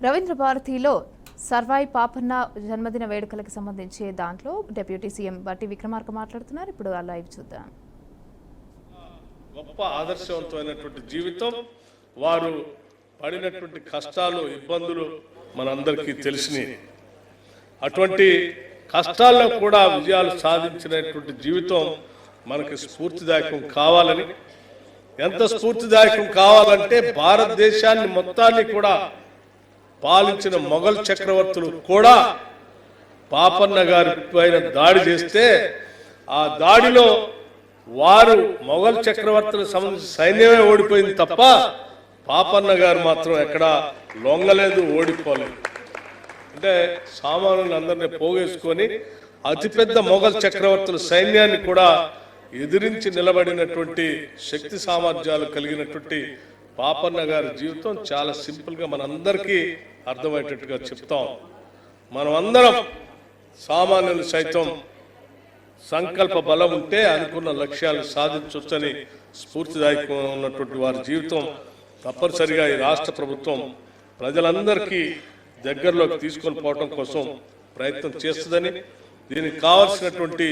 రవీంద్ర భారతిలో సర్వాయి పాపన్న జన్మదిన వేడుకలకు సంబంధించి దాంట్లో డిప్యూటీ సీఎం బట్టి విక్రమార్క మాట్లాడుతున్నారు. ఇప్పుడు ఆ లైవ్ చూద్దాం. గొప్ప ఆదర్శవంతమైనటువంటి జీవితం వారు పడినటువంటి కష్టాలు ఇబ్బందులు మనందరికీ తెలిసినవి అటువంటి కష్టాల్లో కూడా విజయాలు సాధించినటువంటి జీవితం మనకి స్ఫూర్తిదాయకం కావాలని ఎంత స్ఫూర్తిదాయకం కావాలంటే భారతదేశాన్ని మొత్తాన్ని కూడా పాలించిన మొఘల్ చక్రవర్తులు కూడా పాపన్న గారి పైన దాడి చేస్తే ఆ దాడిలో వారు మొఘల్ చక్రవర్తులకు సంబంధించి సైన్యమే ఓడిపోయింది తప్ప పాపన్న గారు మాత్రం ఎక్కడ లొంగలేదు ఓడిపోలేదు. అంటే సామానులందరినీ పోగేసుకొని అతిపెద్ద మొఘల్ చక్రవర్తుల సైన్యాన్ని కూడా ఎదిరించి నిలబడినటువంటి శక్తి సామర్థ్యాలు కలిగినటువంటి పాపన్న గారి జీవితం చాలా సింపుల్గా మనందరికీ అర్థమయ్యేటట్టుగా చెప్తాం. మనం అందరం సామాన్యులు సైతం సంకల్ప బలం ఉంటే అనుకున్న లక్ష్యాలు సాధించవచ్చని స్ఫూర్తిదాయకంగా ఉన్నటువంటి వారి జీవితం తప్పనిసరిగా ఈ రాష్ట్ర ప్రభుత్వం ప్రజలందరికీ దగ్గరలోకి తీసుకొని పోవడం కోసం ప్రయత్నం చేస్తుందని దీనికి కావాల్సినటువంటి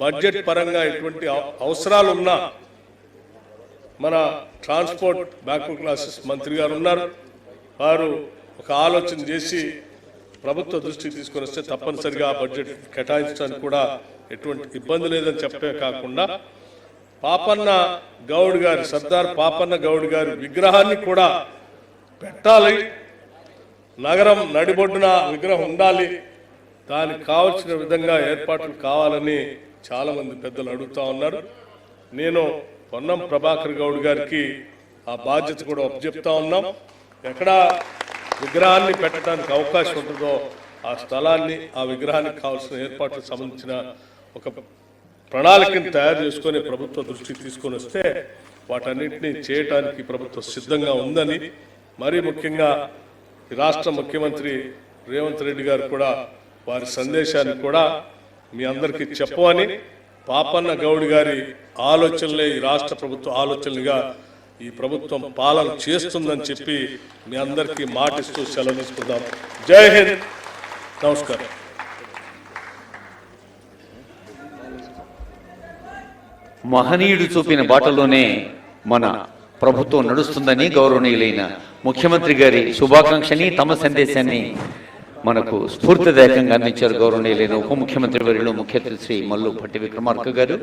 బడ్జెట్ పరంగా ఎటువంటి అవసరాలు ఉన్నా మన ట్రాన్స్పోర్ట్ బ్యాక్వర్డ్ క్లాసెస్ మంత్రి గారు ఉన్నారు. వారు ఒక ఆలోచన చేసి ప్రభుత్వ దృష్టికి తీసుకొని వస్తే తప్పనిసరిగా బడ్జెట్ కేటాయించడానికి కూడా ఎటువంటి ఇబ్బంది లేదని చెప్పే కాకుండా పాపన్న గౌడ్ గారి సర్దార్ పాపన్న గౌడ్ గారి విగ్రహాన్ని కూడా పెట్టాలి. నగరం నడిబొడ్డున విగ్రహం ఉండాలి. దానికి కావలసిన విధంగా ఏర్పాట్లు కావాలని చాలామంది పెద్దలు అడుగుతా ఉన్నారు. నేను పొన్నం ప్రభాకర్ గౌడ్ గారికి ఆ బాధ్యత కూడా అప్పచెప్తా ఉన్నాం. ఎక్కడా విగ్రహాన్ని పెట్టడానికి అవకాశం ఉంటుందో ఆ స్థలాన్ని ఆ విగ్రహానికి కావాల్సిన ఏర్పాట్లకు సంబంధించిన ఒక ప్రణాళికను తయారు చేసుకొని ప్రభుత్వ దృష్టికి తీసుకొని వస్తే వాటన్నింటినీ చేయటానికి ప్రభుత్వం సిద్ధంగా ఉందని మరీ ముఖ్యంగా ఈ రాష్ట్ర ముఖ్యమంత్రి రేవంత్ రెడ్డి గారు కూడా వారి సందేశాన్ని కూడా మీ అందరికీ చెప్పమని పాపన్న గౌడ్ గారి ఆలోచనలే ఈ రాష్ట్ర ప్రభుత్వ ఆలోచనలుగా ఈ ప్రభుత్వం పాలన చేస్తుందని చెప్పి మీ అందరికీ మాటిస్తూ సెలవు తీసుకుందాం జై హింద్. నమస్కారం. మహనీయుడు చూపిన బాటలోనే మన ప్రభుత్వం నడుస్తుందని గౌరవనీయులైన ముఖ్యమంత్రి గారి శుభాకాంక్షని తమ సందేశాన్ని మనకు స్ఫూర్తిదాయకంగా అందించారు గౌరవనీయులైన ఉప ముఖ్యమంత్రి వర్యులు ముఖ్యమంత్రి శ్రీ మల్లు పట్టి విక్రమార్క గారు.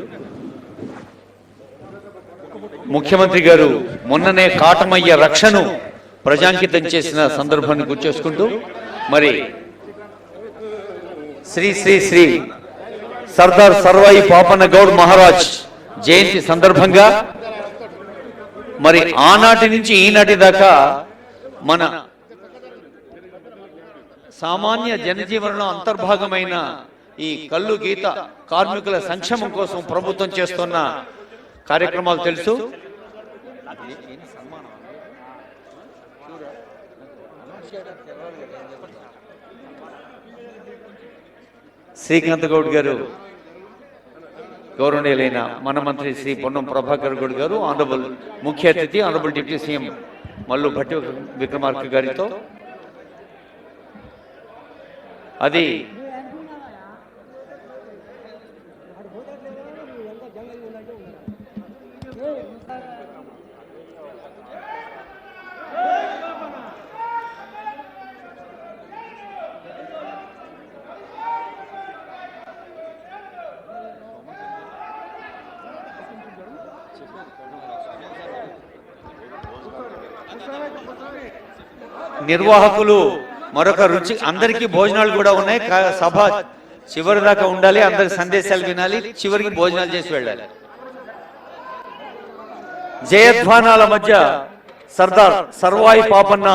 ముఖ్యమంత్రి గారు మొన్ననే కాటమయ్య రక్షను ప్రజాంకితం చేసిన సందర్భాన్ని గుర్చేసుకుంటూ మరి శ్రీ శ్రీ శ్రీ సర్దార్ సర్వాయి పాపన్న గౌడ్ మహారాజ్ జయంతి సందర్భంగా మరి ఆనాటి నుంచి ఈనాటి దాకా మన సామాన్య జనజీవనంలో అంతర్భాగమైన ఈ కళ్ళు గీత కార్మికుల సంక్షేమం కోసం ప్రభుత్వం చేస్తున్న కార్యక్రమాలు తెలుసు. శ్రీకాంత్ గౌడ్ గారు గౌరవనీయులైన మన మంత్రి శ్రీ పొన్నం ప్రభాకర్ గౌడ్ గారు ఆనరబుల్ ముఖ్య అతిథి honourable deputy CM Mallu Bhatti Vikramarka గారితో. అది నిర్వాహకులు మరొక రుచి అందరికీ భోజనాలు కూడా ఉన్నాయి. సభ చివరి దాకా ఉండాలి. అందరి సందేశాలు వినాలి. చివరికి భోజనాలు చేసి వెళ్ళాలి. జయధ్వానాల మధ్య సర్దార్ సర్వాయి పాపన్న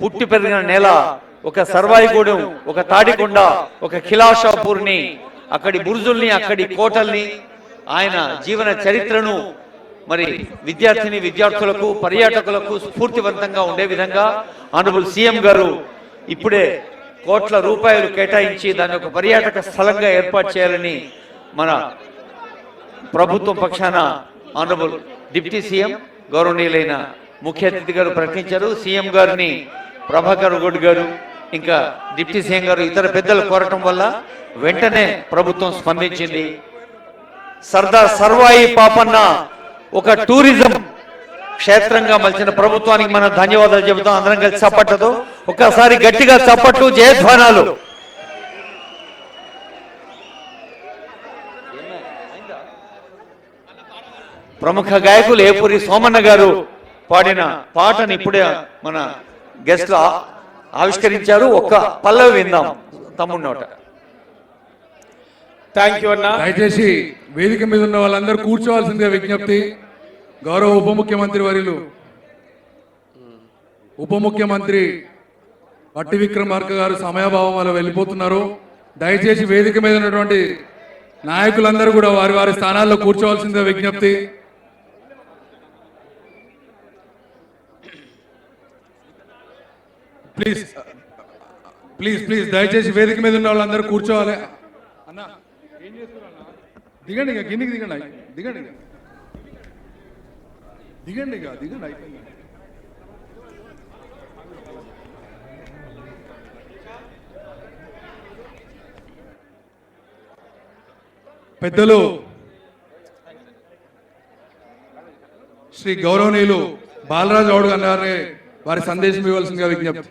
పుట్టి పెరిగిన నేల ఒక సర్వాయిగూడెం ఒక తాడికొండ ఒక ఖిలాషాపూర్ని అక్కడి బురుజుల్ని అక్కడి కోటల్ని ఆయన జీవన చరిత్రను మరి విద్యార్థిని విద్యార్థులకు పర్యాటకులకు స్ఫూర్తివంతంగా ఉండే విధంగా ఆనరబుల్ సీఎం గారు ఇప్పుడే కోట్ల రూపాయలు కేటాయించి దాన్ని ఒక పర్యాటక స్థలంగా ఏర్పాటు చేయాలని మన ప్రభుత్వం పక్షాన ఆనరబుల్ డిప్యూటీ సీఎం గౌరవనీయులైన ముఖ్య అతిథి గారు ప్రకటించారు. సీఎం గారిని ప్రభాకర్ గౌడ్ గారు ఇంకా డిప్యూటీ సీఎం గారు ఇతర పెద్దలు కోరటం వల్ల వెంటనే ప్రభుత్వం స్పందించింది. సర్దార్ సర్వాయి పాపన్న ఒక టూరిజం క్షేత్రంగా మలిచిన ప్రభుత్వానికి మనం ధన్యవాదాలు చెబుతాం. అందరం కలిసి చప్పట్లతో ఒక్కసారి గట్టిగా చప్పట్లు. జయధ్వానాలు ప్రముఖ గాయకులు ఏపూరి సోమన్న గారు పాడిన పాటను ఇప్పుడే మన గెస్ట్లు ఆ- ఆవిష్కరించారు. ఒక్క పల్లవి విందాం. తమ్ముడి నోట థ్యాంక్ యూ అన్న. దయచేసి వేదిక మీద ఉన్న వాళ్ళందరూ కూర్చోవాల్సిందిగా విజ్ఞప్తి. గౌరవ ఉప ముఖ్యమంత్రి వర్యులు. ఉప ముఖ్యమంత్రి పట్టి విక్రమార్క గారు సమయాభావం వల్ల వెళ్ళిపోతున్నారు. దయచేసి వేదిక మీద ఉన్నటువంటి నాయకులందరూ కూడా వారి వారి స్థానాల్లో కూర్చోవాల్సిందిగా విజ్ఞప్తి. ప్లీజ్ ప్లీజ్ ప్లీజ్ దయచేసి వేదిక మీద ఉన్న వాళ్ళందరూ కూర్చోవాలి. అన్న ఏం చేస్తున్నా దిగండి ఇక కిందికి దిగండి. దిగండి ఇక. దిగండి ఇక దిగండి. అయిపోయింది పెద్దలు శ్రీ గౌరవనీయులు బాలరాజు గౌడ్ గారిని వారి సందేశం ఇవ్వాల్సిందిగా విజ్ఞప్తి.